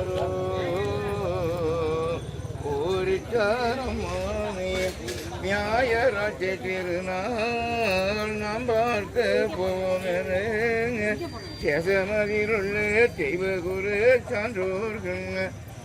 நாரணரோ ஊரிச்சாரமானே நியாயராஜ்ய திருநாள் நாம் பார்க்க போவமே சேசமதிலுள்ள தெய்வ குரு சான்றோர்கள்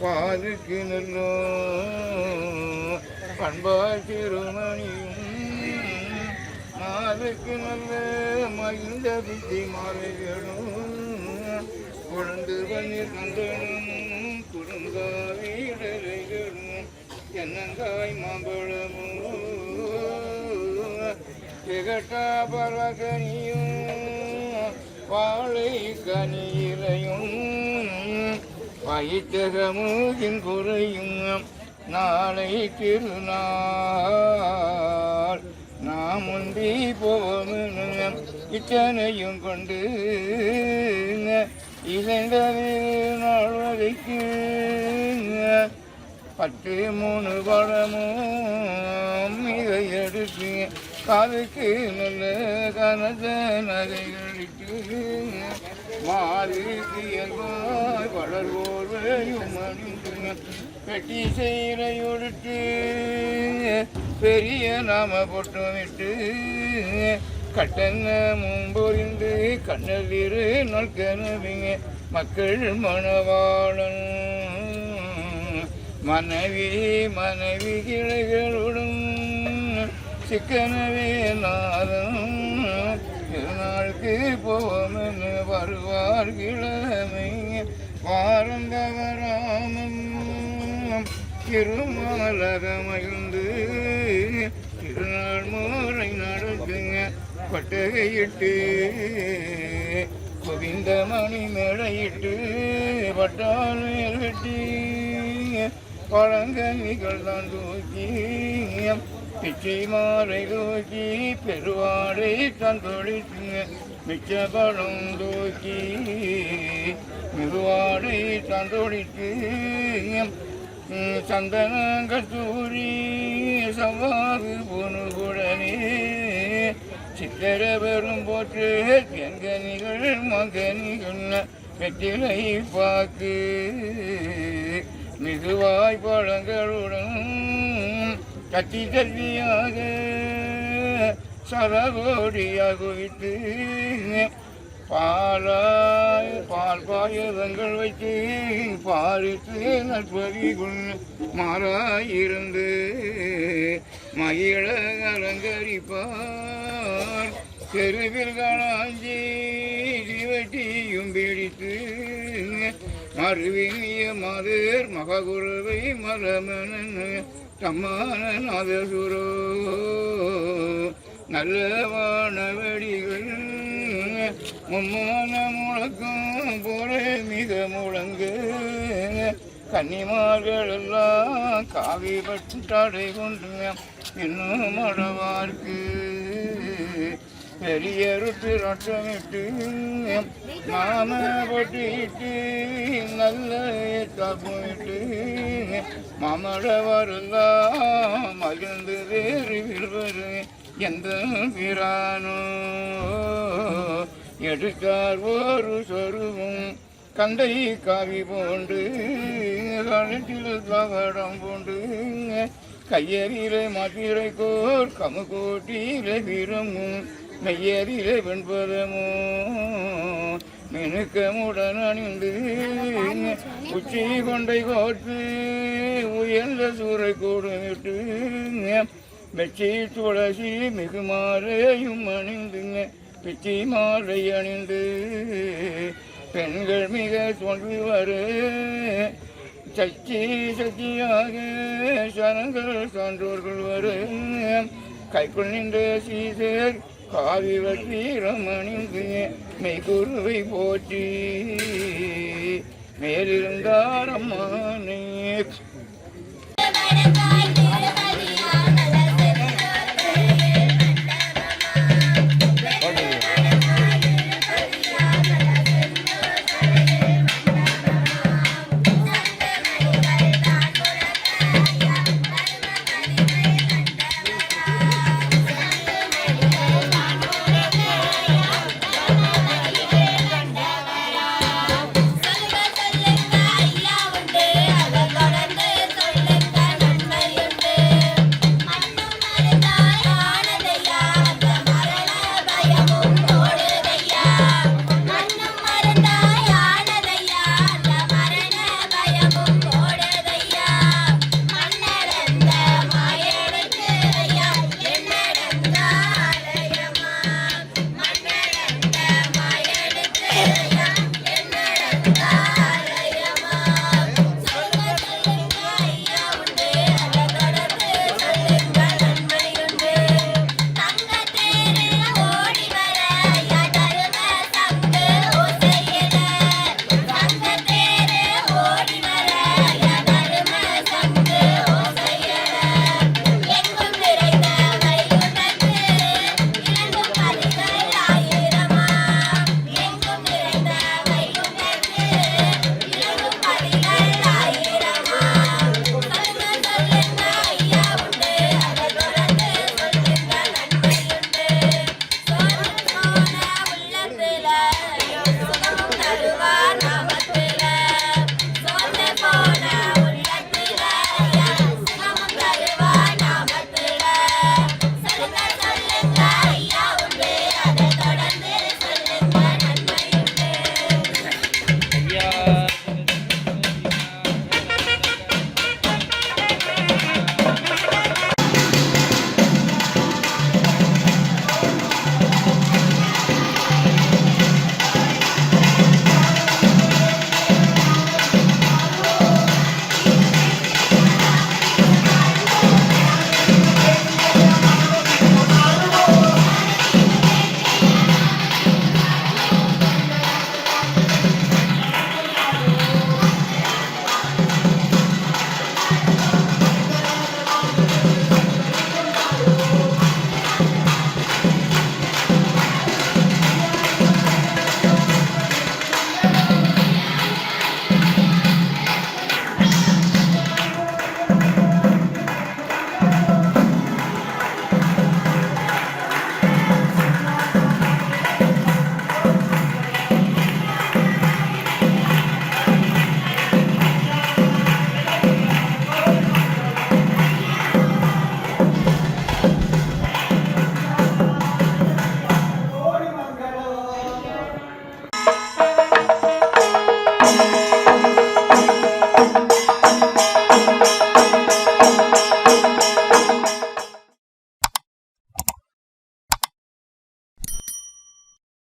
பாதுக்கு நல்லோ. பண்பார் திருமணியும் மாதுக்கு நல்ல மகிழ்ந்த புத்தி மாலைகளும் குழந்து பன்னீர் கந்தனும் குடுங்காவீடலைகளும் என்னங்காய் மாம்பழமும் திகட்டா பரகனியும் வாழை கனியிலையும் வயிற்றகமுகின் குறையும் நாளை திருநாள். நாம் முந்தி போவோம் இத்தனையும் கொண்டு இசைந்த நாள் பத்து மூணு படமும் இதை எடுத்து காதுக்கு நல்ல கனத நகைகளுக்கு மாறுக்கு எல்வாய் வளர்வோர்வையும் அணிந்து பெட்டி செய்யுடுத்து பெரிய நாம பொட்டமிட்டு கட்டன்ன முன்பொறிந்து கண்ணல் இரு நல்கனவிங்க மக்கள் மணவாளன் மனைவி மனைவி கிளைகளுடன் சிக்கனவே நாதம் திருநாளுக்கு போவமென்னு வருவார் கிழமை வாரம் தவறாமம் திருமாலகமகிழ்ந்து திருநாள் முறை நடக்குங்க. பட்டகையிட்டு குவிந்த மணி மேடையிட்டு பட்டால் மேல் வெட்டி பழங்கனிகள் தான் தூக்கி பிச்சை மாறை தூக்கி பெருவாடை தான் தொழிச்சுங்க மிச்ச பழம் தூக்கி மெதுவாடை தான் தொழிற்று சந்தனங்கள் தூரி சவாது பொனுகுடனே சித்தர பெரும் போற்று தென்கனிகள் மகனிகள் வெற்றிலை பாக்கு. மிகுவாய் பழங்களுடன் கத்தி தல்வியாக சரகோடியாக விட்டு பாலாய் பால் பாயதங்கள் வைத்து பாரித்து நற்பதிகுள் மாறாயிருந்து மகிழ அலங்கரிப்பார். தெருவில் காணாஞ்சி சிவட்டியும் பிடித்து மறுவினிய மதர் மககுருவை மரமன தம்மான நாதசுரோ நல்ல வானவடிகள் மும்மான முழக்கம் போல மிக முழங்கு. கன்னிமார்கள் எல்லாம் காவி பட்டாடை கொண்டு இன்னும் மடவார்க்கு பெரியருட்டு ரட்டமிட்டு நாம பொட்டிட்டு நல்ல தப்புமிட்டு வரலாம் மகிழ்ந்து வேறு விழுவரு எந்த பிரானோ எடுக்கார் ஒரு சொருவும் கந்தை காவி போண்டு கழட்டில் தகடம் போண்டு கையறியிலே மாத்திரை கோர் கமு கோட்டியிலே வீரமும் மெய்யறியிலே வெண்பதமோ மினுக்கமுடன் அணிந்து உச்சி கொண்டை கோட்டு உயர்ந்த சூறை கூடுமிட்டு மெச்சி துளசி மிகு மாலையும் அணிந்துங்க. பிச்சி மாறை அணிந்து பெண்கள் மிக சொல்லி வர. சச்சி சச்சியாக சனங்கள் சான்றோர்கள் வர. கைக்குள் நின்ற சீசர் காவி வட்டீரம் அணிந்து மெய்குருவை போற்றி. மேலிருந்தாரம்மானே